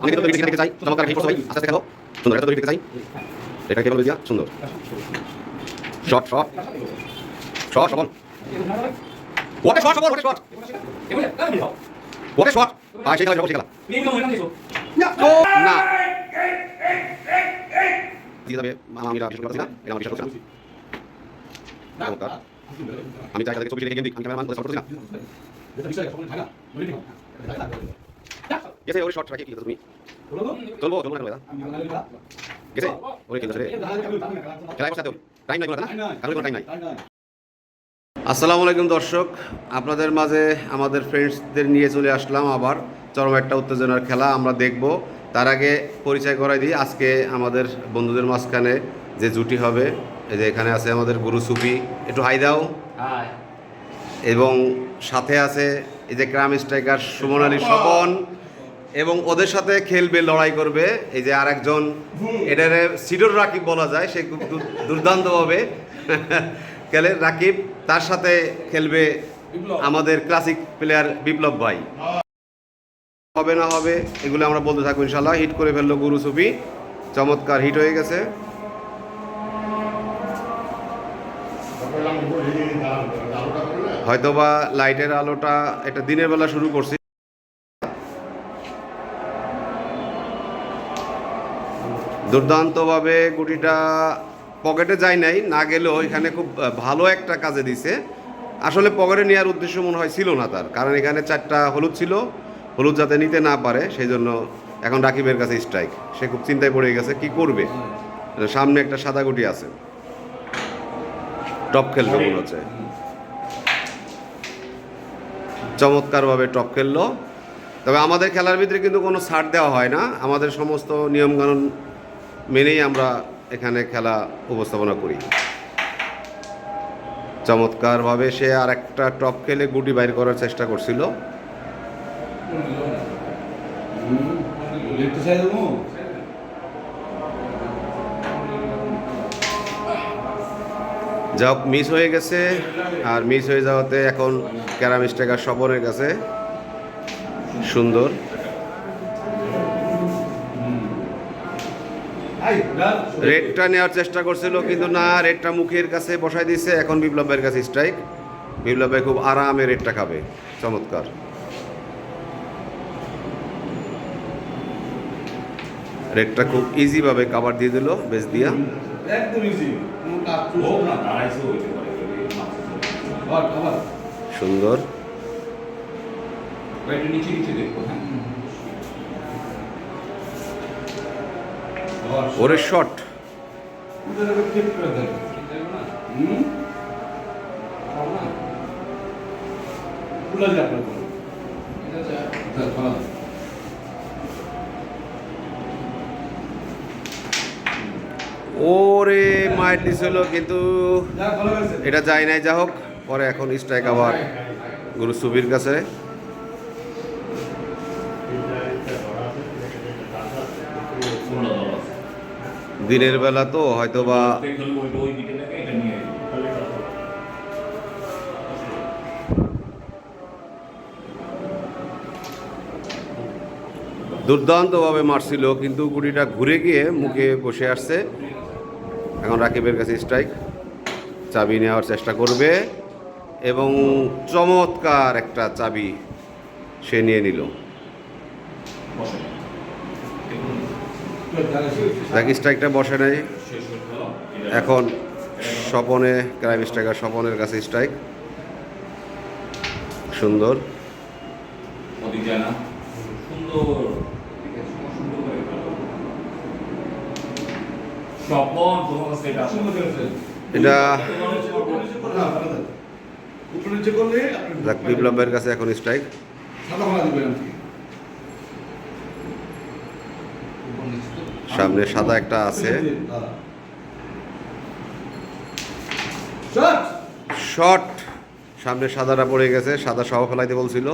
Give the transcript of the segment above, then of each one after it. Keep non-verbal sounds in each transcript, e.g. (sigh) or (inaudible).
আমি কিন্তু দেখতে দেখতে চাই চমৎকার হিট সবাই, আস্তে আস্তে খেলো। সুন্দর এটা তো দেখতে এটা কেবল দিয়া? সুন্দর। Shot shot. Shot shot okay shot okay shot okay shot আর খেলা না। আমি এটা করছি না, এটা আমি বিশ্বাস করছি না চমৎকার। আমি চাই তাদেরকে ছবি দেখে গেম দিক, আমি ক্যামেরাম্যান গেছে ওরে শট রাখি কি তুমি চলবো চলবো না দাদা গেছে ওরে খেলছে রে খেলায় বসাতে টাইম নাই না কারণ কোনো টাইম নাই আসসালামু আলাইকুম দর্শক। আপনাদের মাঝে আমাদের ফ্রেন্ডসদের নিয়ে চলে আসলাম আবার। চরম একটা উত্তেজনার খেলা আমরা দেখব। তার আগে পরিচয় করাই দিই আজকে আমাদের বন্ধুদের মাঝখানে যে জুটি হবে এই যে এখানে আছে আমাদের গুরু সুফি। একটু হাই দাও। এবং সাথে আছে এই যে ক্রাম স্ট্রাইকার সুমন আলী স্বপন। এবং ওদের সাথে খেলবে লড়াই করবে। এই যে আরেকজন এটারে সিডোর রাকিব বলা যায় সে খুব দুর্দান্তভাবে। (laughs) খেলে রাকিব তার সাথে খেলবে আমাদের ক্লাসিক প্লেয়ার বিপ্লব ভাই। হবে না হবে এগুলো আমরা বলতে থাকব ইনশাল্লাহ হিট করে ফেলল গুরু সুফি চমৎকার হিট হয়ে গেছে। হয়তোবা লাইটের আলোটা এটা দিনের বেলা শুরু করছি। দুর্দান্তভাবে গুটিটা পকেটে যায় নাই, না গেলেও এখানে খুব ভালো একটা কাজে দিছে। আসলে পকেটে নেওয়ার উদ্দেশ্য মনে হয় ছিল না তার, কারণ এখানে চারটা হলুদ ছিল, হলুদ যাতে নিতে না পারে সেই জন্য এখন রাকিবের কাছে স্ট্রাইক সে খুব চিন্তায় পড়ে গেছে, কি করবে? সামনে একটা সাদা গুটি আছে। টপ খেলবে মনে হচ্ছে। চমৎকারভাবে টপ খেললো। তবে আমাদের খেলার ভিতরে কিন্তু কোনো ছাড় দেওয়া হয় না। আমাদের সমস্ত নিয়মকানুন মেনেই আমরা এখানে খেলা উপস্থাপনা করি। চমৎকারভাবে সে আর একটা টপ খেলে গুটি বাইর করার চেষ্টা করছিল। যা মিস হয়ে গেছে আর মিস হয়ে যাওয়াতে এখন ক্যারাম স্ট্রাইকার স্বপনের কাছে। সুন্দর। রেডটা নেওয়ার চেষ্টা করছিল কিন্তু না রেডটা মুখের কাছে বসাই দিয়েছে এখন বিপ্লব ভাইয়ের কাছে স্ট্রাইক বিপ্লব ভাই খুব আরামে রেডটা খাবে। চমৎকার। রেডটা খুব ইজিভাবে কাভার দিয়ে দিল বেশ দিয়া। সুন্দর। নিচে নিচে দেখো হ্যাঁ আবার ওরে শট উদারে ঠিক করে দেন হুম খুলে যায় আপনার কোনো আচ্ছা খোলা ওরে মাইট দিছিল কিন্তু। এটা যায় নাই যা হোক। পরে এখন স্ট্রাইক আবার গুরু সুবির কাছে পূর্ণ দল আছে দিনের বেলা তো হয়তো বা দুর্দান্তভাবে মারছিল, কিন্তু গুটিটা ঘুরে গিয়ে মুখে বসে আসছে। এখন রাকিবের কাছে স্ট্রাইক চাবি নেওয়ার চেষ্টা করবে এবং চমৎকার একটা চাবি সে নিয়ে নিল। বসে স্ট্রাইকটা বসে নেই। এখন স্বপনে ক্রাইম স্ট্রাইকার স্বপনের কাছে স্ট্রাইক সুন্দর। এটা বিপ্লবের কাছে এখন স্ট্রাইক সাদা খোলা দিবেন আপনি সামনে সাদা একটা আছে। শট শট সামনে সাদাটা পড়ে গেছে সাদা সহ ফেলাইতে বলছিল।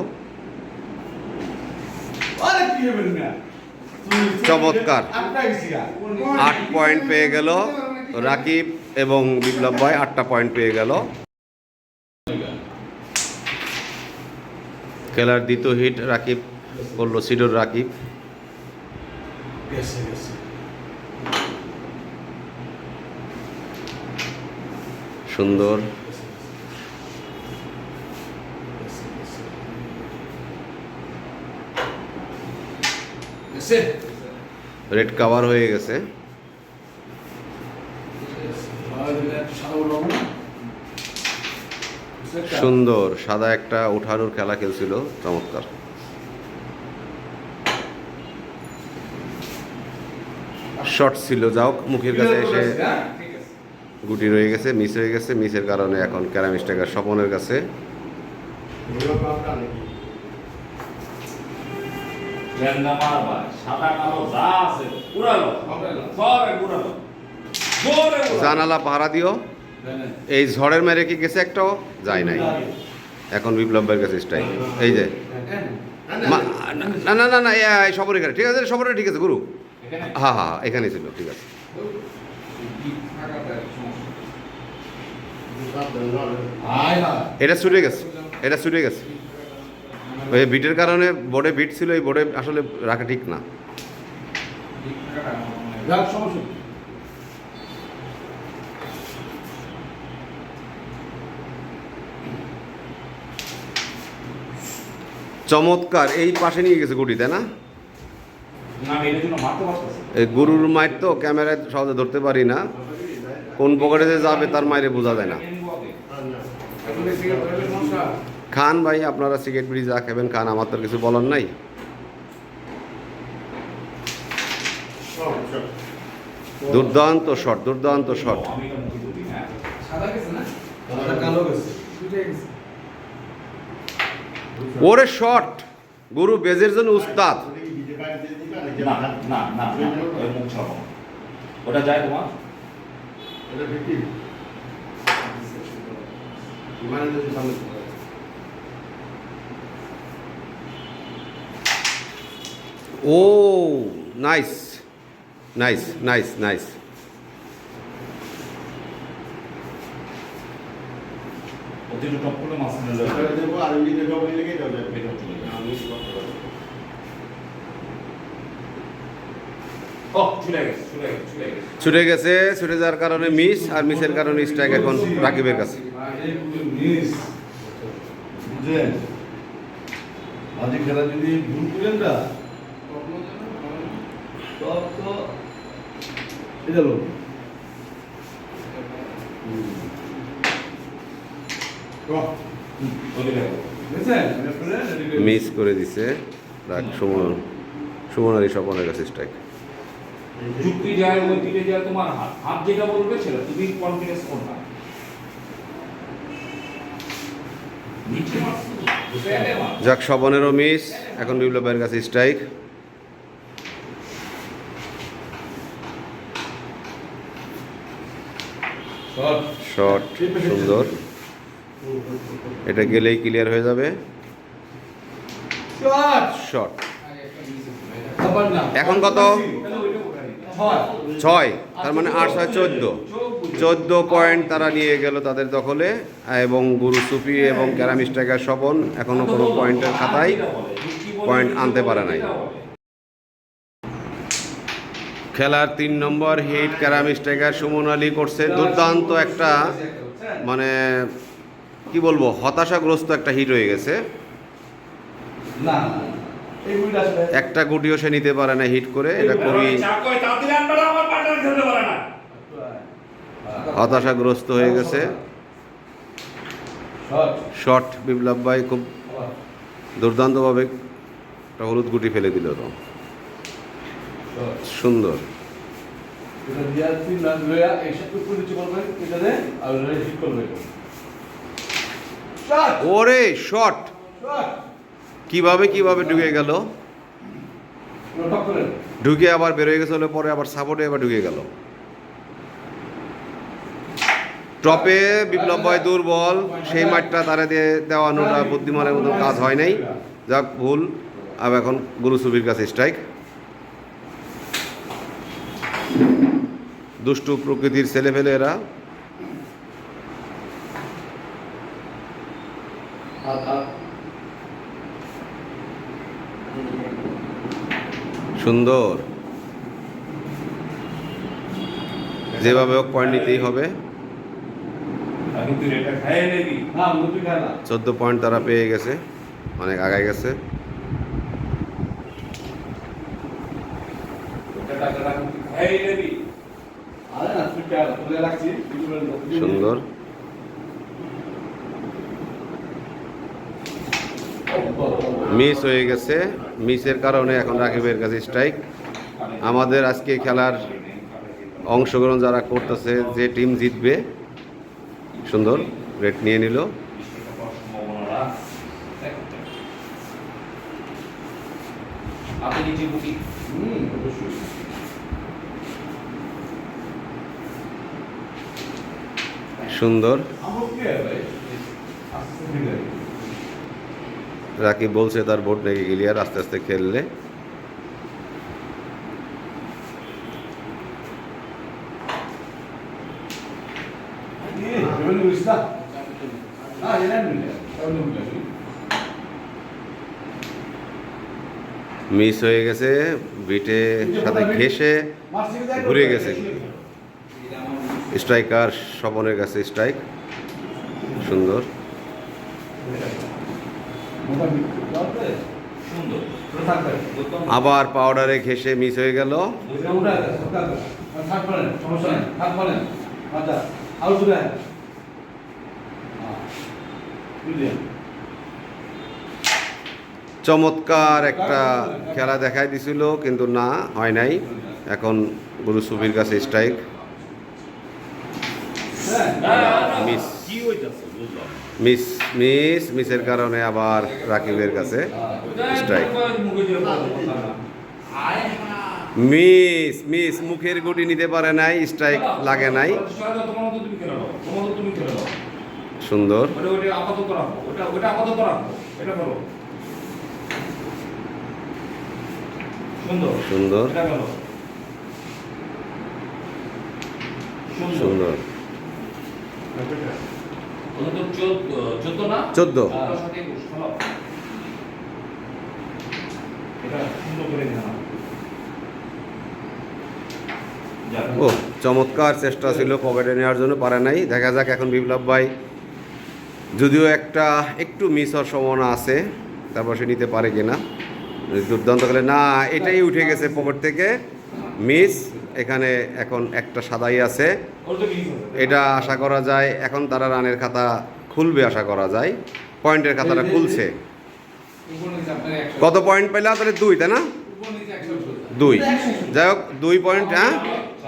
চমৎকার। আট পয়েন্ট পেয়ে গেল রাকিব এবং বিপ্লব ভাই আটটা পয়েন্ট পেয়ে গেল। খেলার দ্বিতীয় হিট রাকিব করল সিডোর রাকিব গেছে গেছে সুন্দর রেড কাভার হয়ে গেছে? সুন্দর, সাদা একটা উঠানোর খেলা খেলছিল, চমৎকার শর্ট ছিল যাও মুখের কাছে এসে? গুটি রয়ে গেছে মিস হয়ে গেছে। মিসের কারণে এখন ক্যারামিস্টাকার স্বপনের কাছে। জানালা পাহারা দিও। এই ঝড়ের মেরে কি গেছে একটাও? যায় নাই। এখন বিপ্লব ভাইয়ের কাছে স্ট্রাইক এই যে। না না না না সবর ঠিক আছে সবরে ঠিক আছে গুরু। এখানে হ্যাঁ হ্যাঁ এখানেই ছিল ঠিক আছে আয় হায়। এটা ছুটে গেছে এটা ছুটে গেছে। ওই বিটের কারণে বোর্ডে বিট ছিল এই বোর্ডে আসলে রাখা ঠিক না। চমৎকার এই পাশে নিয়ে গেছে গুটি তাই না? গরুর মায়ের তো ক্যামেরায় সহজে ধরতে পারি না। কোন পকেটে যে যাবে তার মায়ের বোঝা যায় না এখন এই সিগারেট ধরাইলে সমস্যা? খান ভাই আপনারা সিগারেট বিড়ি যা খাবেন খান আমার তো কিছু বলার নাই দুর্দান্ত শট দুর্দান্ত শট হ্যাঁ। ওরে শট গুরু বেজের জন্য উস্তাদ না না না না ওই মুখ ছাপাও ওটা যায় তোমার। বিমানে যদি সামনে ও নাইস নাইস নাইস নাইস ওদের টপ করলে যাবে। দেবো, আর ওই দিকে যাবে। চলে যাবে। আমি ছুটে গেছে ছুটে যাওয়ার কারণে মিস আর মিসের কারণে স্ট্রাইক এখন রাকিবের কাছে। মিস। বুঝলেন? বাজি খেলা যদি ভুল করেন না সব তো এটা লোক মিস করে দিছে। রাখ সুমন সুমন আলী স্বপনের কাছে স্ট্রাইক যুক্তি যায় ওই দিকে যায় তোমার হাত। হাত যেটা বলবে সেটা। তুমি কনফিডেন্স করবে নিচে মারছো ফেলে মার যাক স্বপনেরও মিস এখন বিপ্লব ভাইয়ের কাছে স্ট্রাইক শট সুন্দর। এটা গেলেই ক্লিয়ার হয়ে যাবে। শট এখন কত? ছয়। তার মানে আট ছয় চোদ্দ। চোদ্দ পয়েন্ট তারা নিয়ে গেল তাদের দখলে এবং গুরু সুফি এবং ক্যারাম স্ট্রাইকার স্বপন এখনও কোনো পয়েন্টের খাতায় পয়েন্ট আনতে পারে নাই। খেলার তিন নম্বর hit carrom striker Suman Ali করছে দুর্দান্ত একটা মানে কি বলব হতাশাগ্রস্ত একটা হিট হয়ে গেছে। না। একটা গুটিও সে নিতে পারে না হিট করে এটা খুবই হতাশাগ্রস্ত হয়ে গেছে। শট। বিপ্লব ভাই খুব দুর্দান্তভাবে একটা হলুদ গুটি ফেলে দিল তো। সুন্দর। ওরে শট। শট। কীভাবে কীভাবে ঢুকে গেল? ঢুকে আবার বেরোয় গেছে হলে পরে আবার সাপোর্টে আবার ঢুকে গেল। টপে বিপ্লব ভাই দুর্বল, সেই মাঠটা তারা দিয়ে দেওয়ানোটা বুদ্ধিমানের মতো কাজ হয় নাই। যাক, ভুল। আর এখন গুরু সুবির কাছে স্ট্রাইক দুষ্টু প্রকৃতির ছেলে ফেলে এরা সুন্দর। যেভাবে হোক পয়েন্ট নিতেই হবে। চোদ্দ পয়েন্ট তারা পেয়ে গেছে। অনেক আগায় গেছে। সুন্দর। মিস হয়ে গেছে। মিসের কারণে এখন রাকিবের কাছে স্ট্রাইক আমাদের আজকে খেলার অংশগ্রহণ যারা করতেছে যে টিম জিতবে সুন্দর রেট নিয়ে নিল। আপনি নিচে বুকি হুম অবশ্যই। সুন্দর আমার কি হয় ভাই আস্তে ঠিক আছে রাকিব বলছে তার ভোট রেগে গিলিয়ার, আস্তে আস্তে খেললে। মিস হয়ে গেছে, বিটে সাথে ঘেসে ঘুরে গেছে। স্ট্রাইকার স্বপনের কাছে স্ট্রাইক, সুন্দর। আবার পাউডারে ঘেসে মিস হয়ে গেল। চমৎকার একটা খেলা দেখাই দিছিল কিন্তু না হয় নাই। এখন গুরু সুফির কাছে স্ট্রাইক মিস মিস মিস, মিসের কারণে আবার রাকিবের কাছে আয় মিস মিস, মুখের গুটি নিতে পারে নাই স্ট্রাইক লাগে নাই। সুন্দর। সুন্দর। সুন্দর। চোদ্দ। ও চমৎকার চেষ্টা ছিল পকেটে নেওয়ার জন্য পারে নাই। দেখা যাক এখন বিপ্লব ভাই যদিও একটা একটু মিস হওয়ার সম্ভাবনা আছে তারপর সে নিতে পারে কিনা দুর্দান্ত গেলে না এটাই উঠে গেছে পকেট থেকে। মিস এখানে এখন একটা সাদাই আছে। এটা আশা করা যায়, এখন তারা রানের খাতা খুলবে আশা করা যায়। পয়েন্টের খাতাটা খুলছে। কত পয়েন্ট পেলাম তাহলে দুই, তাই না? দুই। যাই হোক, দুই পয়েন্ট হ্যাঁ?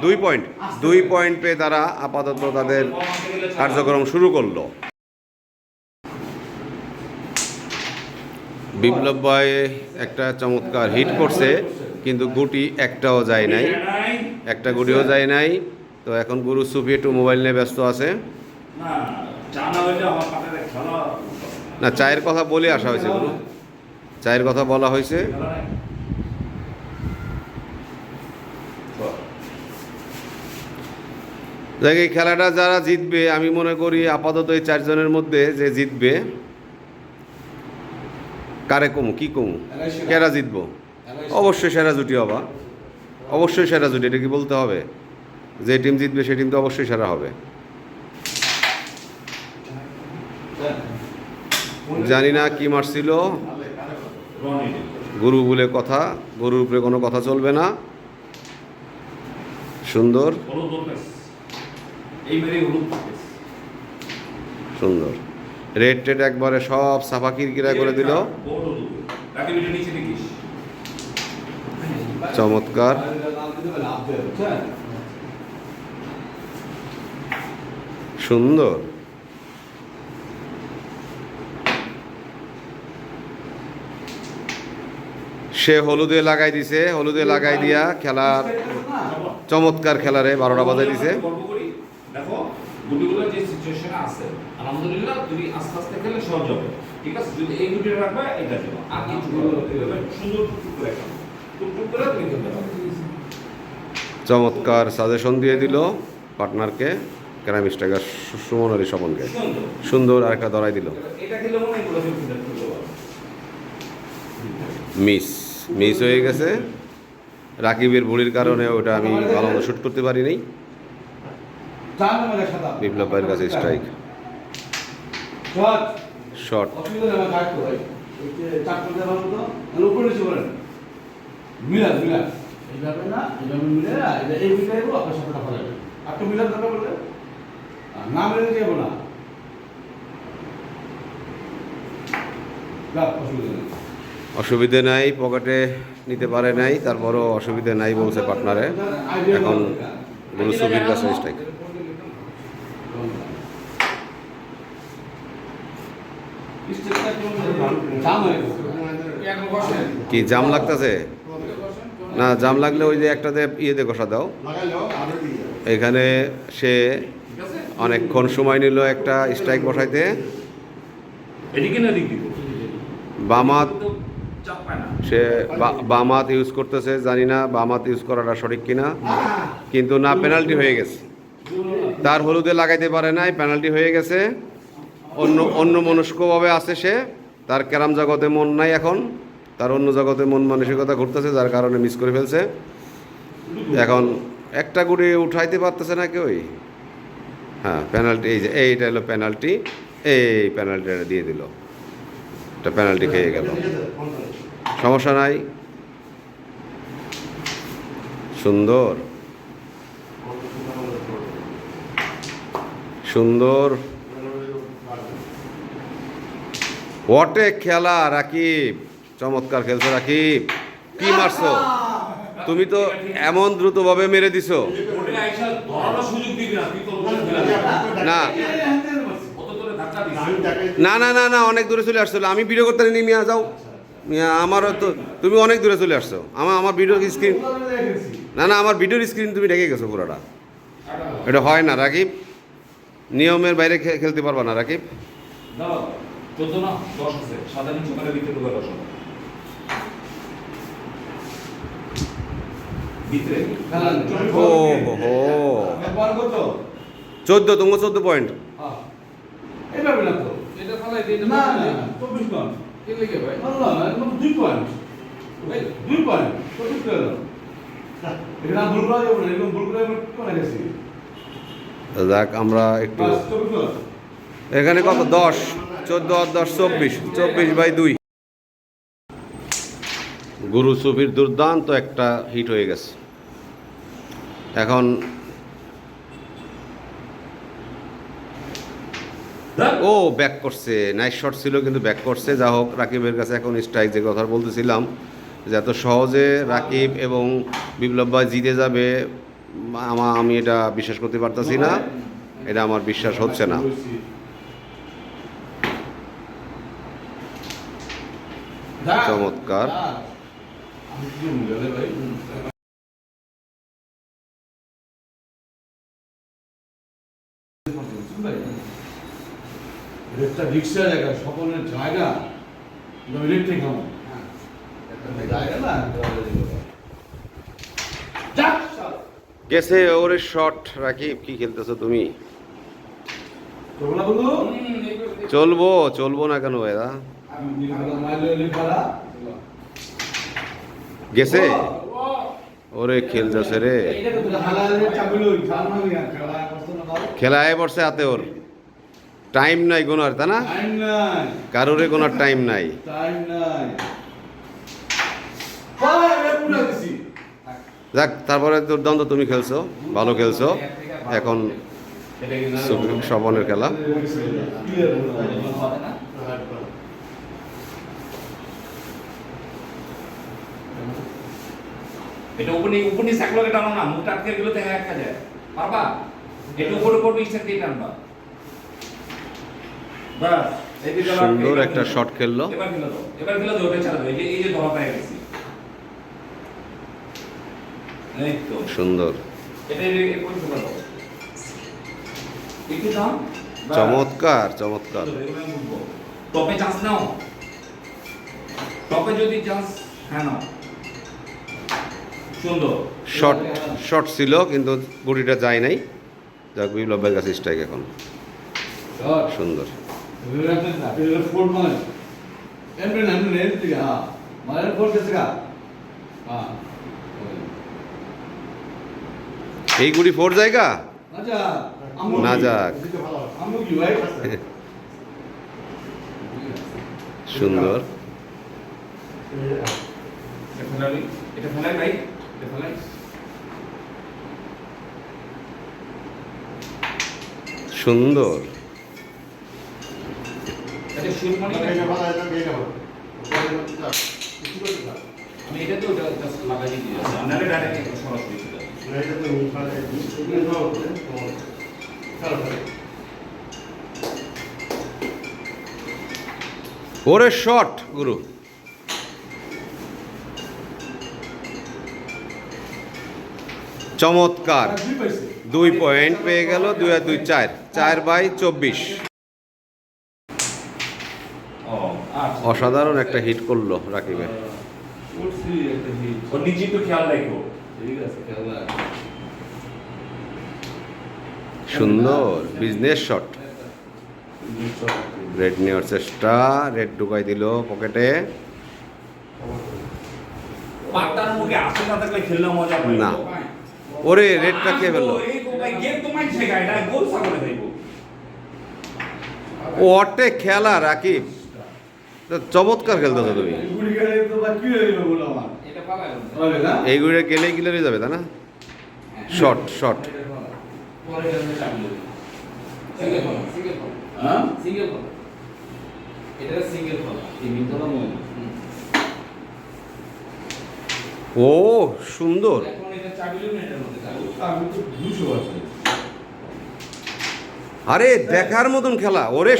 দুই পয়েন্ট। দুই পয়েন্ট পেয়ে তারা আপাতত তাদের। কার্যক্রম শুরু করল। বিপ্লব ভাই একটা চমৎকার হিট করছে, কিন্তু গুটি একটাও যায় নাই। একটা গুটিও যায় নাই। তো এখন গুরু সুফি একটু মোবাইল নিয়ে ব্যস্ত আছে। না, চা না হইলে আমার পাতে খেলা না চায়ের কথা বলে আসা হয়েছে গুরু। চায়ের কথা বলা হয়েছে। দেখ এই খেলাটা যারা জিতবে আমি মনে করি আপাতত এই চারজনের মধ্যে যে জিতবে কারে কমু কি কমু? কেরা জিতবো? অবশ্যই সেরা জুটি হবা। অবশ্যই সেরা জুটি এটা কি বলতে হবে? যে টিম জিতবে সেই টিম তো অবশ্যই সেরা হবে। জানি না কি মারছিল। গুরু বলে কথা, গরুর উপরে কোনো কথা চলবে না। সুন্দর। সুন্দর। রেড টেড একবারে সব সাফা কিরকিরা করে দিল। চমৎকার। সুন্দর। সে হলুদে লাগাই দিছে হলুদে লাগাই দিয়া খেলার চমৎকার খেলারে বারোটা বাজাই দিছে। দেখো গুটিগুলো যে সিচুয়েশনে আছে আলহামদুলিল্লাহ তুমি আস্তে আস্তে খেলে সহজ হবে। ঠিক আছে? যদি এই গুটিটা রাখবে এটা দেবো। আর কিছু করো না। এভাবে সুন্দর টুকটুক করে টুকটুক করে তুমি খেলতে পারো। চমৎকার সাজেশন দিয়ে দিল পার্টনারকে। ক্যারাম স্ট্রাইকার সুমন আলী স্বপনকে সুন্দর আর একটা দড়াই দিল। মিস মিস হয়ে গেছে। রাকিবের ভুলির কারণে ওটা আমি ভালো মতো শ্যুট করতে পারি নাই চার নম্বরে সাদা বিপ্লব ভাইয়ের কাছে স্ট্রাইক মিলান মিলান এইভাবে না মিলে এই আপনার সাথে কথা দরকার বললে আর না যাব না অসুবিধা নেই। পকেটে নিতে পারে নাই তারপরও অসুবিধে নাই বলছে পার্টনারে। এখন গুরু সুবির কাছে স্ট্রাইক। কি জাম লাগতেছে? না জাম লাগলে ওই যে একটাতে ইয়েতে ঘষা দাও। এখানে সে অনেকক্ষণ সময় নিল একটা স্ট্রাইক বসাইতে। বামাত সে বা- বামাত ইউজ করতেছে জানি না বামাত ইউজ করাটা সঠিক কিনা। কিন্তু না পেনাল্টি হয়ে গেছে। তার হলুদে লাগাইতে পারে নাই পেনাল্টি হয়ে গেছে। অন্য অন্য মনস্কভাবে আছে সে। তার ক্যারাম জগতে মন নাই এখন। তার অন্য জগতে মন মানসিকতা ঘুরতেছে যার কারণে মিস করে ফেলছে। এখন একটা গুড়ি উঠাইতে পারতেছে না কেউই। হ্যাঁ পেনাল্টি এই যে, এইটা হলো পেনাল্টি এই পেনাল্টিটা দিয়ে দিল। এটা পেনাল্টি খেয়ে গেল। সমস্যা নাই? সুন্দর। সুন্দর। ওয়াটে খেলা, রাকিব। চমৎকার খেলছো, রাকিব। কি মারছো? তুমি তো এমন দ্রুতভাবে মেরে দিছো। ওটা আইসা ধরারও সুযোগ দিবি না তুই তো। না। না। না না না অনেক দূরে চলে আসছো আমি ভিডিও করতে নি মিয়া যাও। মিয়া আমারও তো তুমি অনেক দূরে চলে আসছো। আমার আমার ভিডিও স্ক্রিন না না আমার ভিডিওর স্ক্রিন তুমি ঢেকে গেছো পুরোটা। এটা হয় না রাকিব। নিয়মের বাইরে খে- খেলতে পারবা না রাকিব। দাও চোদ্দ না দশ আছে। সাদা নিচে করে ভিতরে। ও হো চোদ্দ তোমার চোদ্দ পয়েন্ট। না তো? এটা ফালাই দিই না না চব্বিশ পয়েন্ট। কি লিখে ভাই। না না একদম দুই পয়েন্ট। দুই পয়েন্ট চব্বিশ করে দাও। ভুল করা যাবে না এরকম ভুল করে করে গেছি? যাক আমরা একটু। এখানে কত? দশ চোদ্দ আর দশ চব্বিশ। চব্বিশ বাই দুই। গুরু সুফির দুর্দান্ত একটা হিট হয়ে গেছে। এখন ও ব্যাক করছে। নাইস শট ছিল কিন্তু ব্যাক করছে। যা হোক রাকিবের কাছে এখন স্ট্রাইক যে কথা বলতেছিলাম যে এত সহজে রাকিব এবং বিপ্লব ভাই জিতে যাবে আমা আমি এটা বিশ্বাস করতে পারতাছি না। এটা আমার বিশ্বাস হচ্ছে না। চমৎকার। যা। আমি কি বলব রে ভাই একটা রিক্সা জায়গা সকলের জায়গা জায়গা না গেছে ওরে শট রাকিব কি খেলতেছো তুমি? চলবো চলবো না কেন লিখালা গেছে? ওরে খেলতেছে রে। খেলায় পড়ছে হাতে ওর। টাইম নাই কোনো আর তা না কারোরে কোনো টাইম নাই। যাক তারপরে দুর্দান্ত তুমি খেলছো ভালো খেলছো। এখন স্বপনের খেলা। এটা উপরে উপরে সাইকেল টানো না মুখটা আটকে গেলে দেখা যায় পারবা? এটা উপরে করবে ইচ্ছা দিয়ে টানবা। সুন্দর একটা শট খেললো। এবার ফেলে এবার ফেলে ওটা ছাড়া এই যে এই যে ধরা পায় গেছি। সুন্দর। চমৎকার চমৎকার। টপে চান্স নাও। টপে যদি চান্স হ্যাঁ নাও। সুন্দর। শট শট ছিল কিন্তু গুড়িটা যায় নাই। যাক বিপ্লব ভাইয়ের কাছে স্ট্রাইক এখন। সুন্দর। এই গুড়ি ফোর জায়গা? না যাক। সুন্দর। সুন্দর। আমি এটা তো লাগাই দিয়ে আপনারা ডাইরেক্ট সরাসরি চলে যাবে। ওরে শট গুরু। চমৎকার। দুই পয়েন্ট পেয়ে গেল দুই আর দুই চার। চার বাই চব্বিশ ও আচ্ছা অসাধারণ একটা হিট করল রাকিবে ও নিজে তো খেয়াল রাখো সুন্দর বিজনেস শট রেড নেওয়ার চেষ্টা রেড ঢুকাই দিল পকেটে না। ওরে রেডটা কে ফেলল ওটে খেলা রাকিব। চমৎকার খেলতেছো তুমি। গুড়ি গেলে তো বা কি হইল বলো আমার? এটা পালা হবে না? এই গুড়ে গেলেই যাবে তাই না? বল হ্যাঁ? সিঙ্গেল বল এটা সিঙ্গেল বল এই মিন্টটা মো ও সুন্দর। এখন এটা চাবিলে মিনিটের মধ্যে চালু আমি তো দুশো আছে। আরে দেখার মতন খেলা। ওরে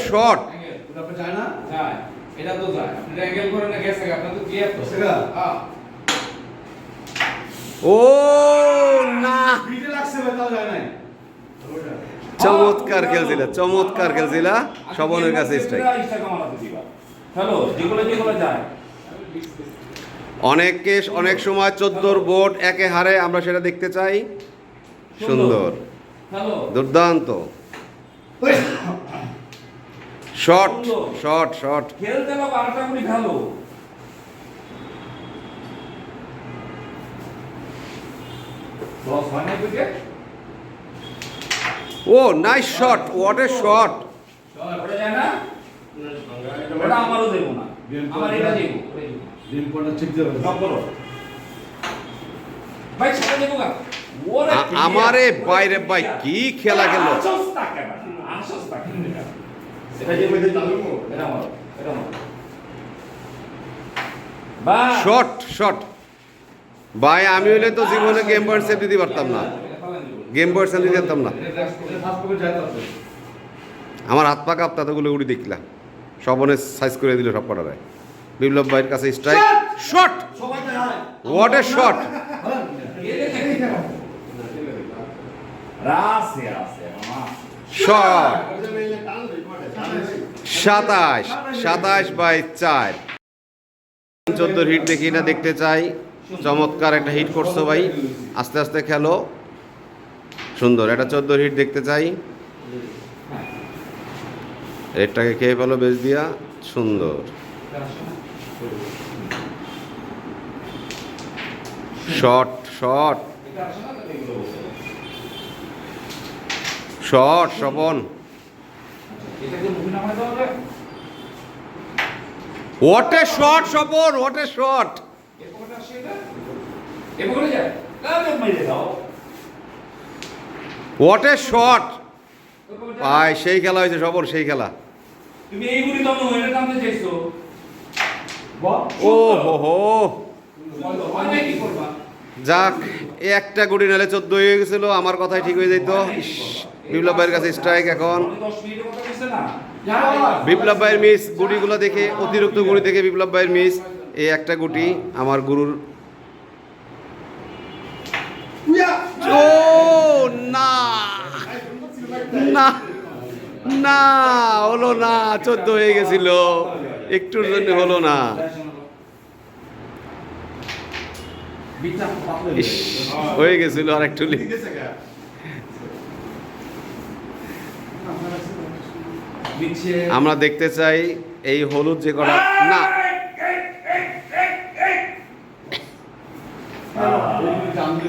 আপনি যায় না? যায়। এটা তো যায়। আপনি অ্যাঙ্গেল করেন না গেছে আপনার তো ক্লিয়ার তো। সেটা? হ্যাঁ। ও না। বিটে লাগছে তাও যায় নাই। চমৎকার খেলছিল চমৎকার খেলছিল শবনের কাছে স্ট্রাইক হ্যালো যেগুলো যেগুলো যায়। অনেকে অনেক সময় চোদ্দোর বোর্ড একে হারে আমরা সেটা দেখতে চাই। সুন্দর। হ্যালো দুর্দান্ত। Shot shot shot. খেলতে বা বারোটা wicket O nice shot what a shot ওটা যায় না? ওটা আমারও দেবো না। আমার এটা দেবো ওটাই দেবো। চেক দেবে। সব করো। ভাই সেটা দেবো না আমারে বাইরে ভাই কি খেলা গেল। না না শট শট ভাই আমি হলে তো জীবনে গেম পয়েন্ট সেভ দিতে পারতাম না। গেম পয়েন্ট সেভ দিতে পারতাম না। আমার হাত পা কাঁপতা তোগুলো উড়ি দেখলাম। সবনে সাইজ করে দিল সব কটারে। বিপ্লব ভাইয়ের কাছে স্ট্রাইক শট সবাই যায় হোয়াট এ শট রাসে শট সাতাশ সাতাশ বাই চার। চোদ্দ হিট দেখি না দেখতে চাই। চমৎকার একটা হিট করছ ভাই। আস্তে আস্তে খেলো। সুন্দর একটা চোদ্দ হিট দেখতে চাই। রেডটাকে খেয়ে ফেলো বেশ দিয়া। সুন্দর। Shot shot. শট, স্বপন এটাকে মুভি নামায় দেওয়া হবে what a shot Swapan what a shot what a shot ভাই সেই খেলা হয়েছে স্বপন সেই খেলা। তুমি এইগুলি দাও এটা টানতে চাইছো। ও হো হো যাক একটা গুটি নালে চোদ্দ হয়ে গেছিল আমার কথাই ঠিক হয়ে যেত বিপ্লব ভাইয়ের কাছে স্ট্রাইক এখন। আমি 10 মিনিটের কথা কইছে না। বিপ্লব ভাইয়ের মিস গুটিগুলো দেখে অতিরিক্ত গুটি দেখে বিপ্লব ভাইয়ের মিস এই একটা গুটি আমার গুরুর। ও না না না হলো না চোদ্দ হয়ে গেছিল। একটুর জন্য হলো না। হয়ে গেছিল আর একটু আমরা দেখতে চাই এই হলুদ যে কটা না।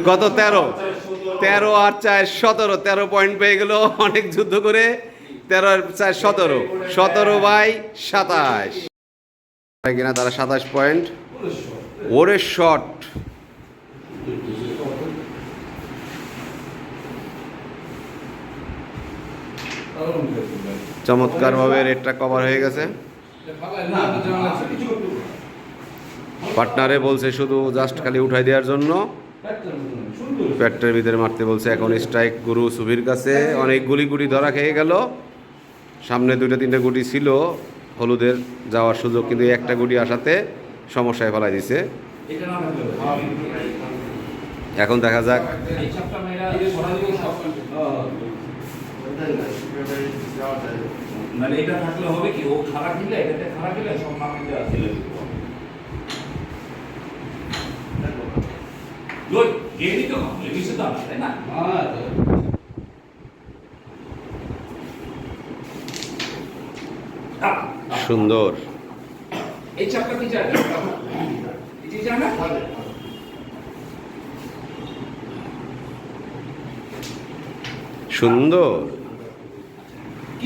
কত? তেরো। তেরো আর চার সতেরো। তেরো পয়েন্ট পেয়ে গেল অনেক যুদ্ধ করে। তেরো আর চার সতেরো। সতেরো বাই সাতাশ। কিনা তারা সাতাশ পয়েন্ট ওরে শট চমৎকারভাবে রেটটা কভার হয়ে গেছে। পার্টনারে বলছে শুধু জাস্ট খালি উঠাই দেওয়ার জন্য প্যাটের ভিতরে মারতে বলছে, এখন স্ট্রাইক গুরু সুবির কাছে অনেক গুলি গুলি ধরা খেয়ে গেল সামনে দুইটা, তিনটা গুটি ছিল হলুদের যাওয়ার সুযোগ, কিন্তু একটা গুটি আসাতে সমস্যায় ফেলাই দিছে। এখন দেখা যাক এই চাপটা মেয়েরা সরাসরি সব হ্যাঁ। মানে এটা থাকলে হবে কি ও খারাপ দিলে এটাতে খারাপ দিলে সব দেওয়া তো তো তাই না? হ্যাঁ। সুন্দর। এই চাপটা কি যায় এই যে সুন্দর।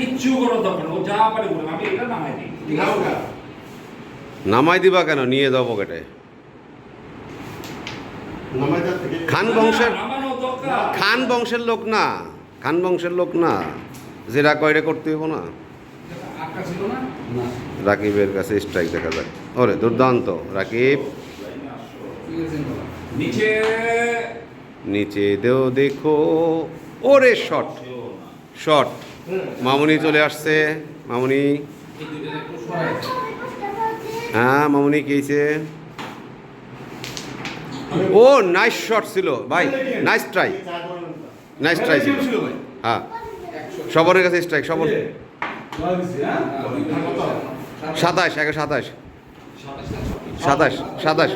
কিচ্ছু করার দরকার ও যা পারে বলুন আমি এটা নামাই দিই। নামাই দিবা কেন? নিয়ে যাও পকেটে। খান বংশের খান বংশের লোক না। খান বংশের লোক না। যেটা কয়টা করতে হইব না। রাকিবের কাছে স্ট্রাইক দেখা যাক। ওরে দুর্দান্ত। রাকিব। নিচে। নিচে দেও দেখো। ওরে শট শট মামুনি চলে আসছে। মামুনি। হ্যাঁ মামুনি কেছে ও নাইস শট ছিল। ভাই নাইস ট্রাই নাইস ট্রাই ছিল। হ্যাঁ। সবরের কাছে স্ট্রাইক সবর? সাতাশ, একে সাতাশ। সাতাশ সাতাশ।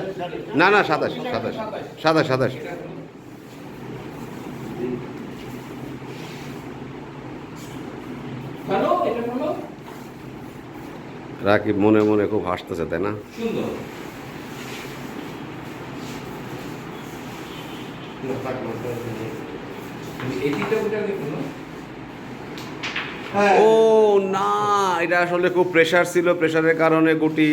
না না, সাতাশ সাতাশ। সাতাশ সাতাশ। ভালো? এটা ভালো? রাকিব মনে মনে খুব হাসতেছে তাই না? সুন্দর। দেখুন ও না এটা আসলে খুব প্রেশার ছিল। প্রেশারের কারণে গুটি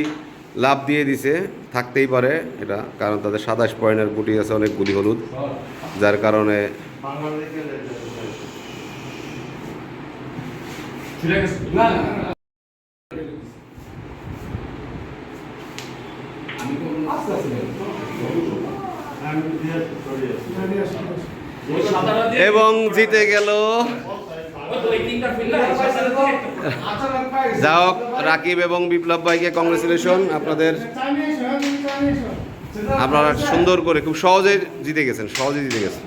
লাভ দিয়ে দিছে। থাকতেই পারে এটা কারণ তাদের সাতাশ পয়েন্টের গুটি আছে অনেক গুলি হলুদ। যার কারণে ছুটে গেছে? না, না, না। আমি তো আস্তে আস্তে। ওই সাদাটা দিয়ে এবং জিতে গেল। ওই তো এই তিনটা ফিল্ডার এই সাদাটা দিয়ে একটা- আচানক পায়ে গেছে। যা হোক রাকিব এবং বিপ্লব ভাইকে কংগ্রেচুলেশন আপনাদের আপনারা সুন্দর করে খুব সহজে জিতে গেছেন সহজে জিতে গেছেন।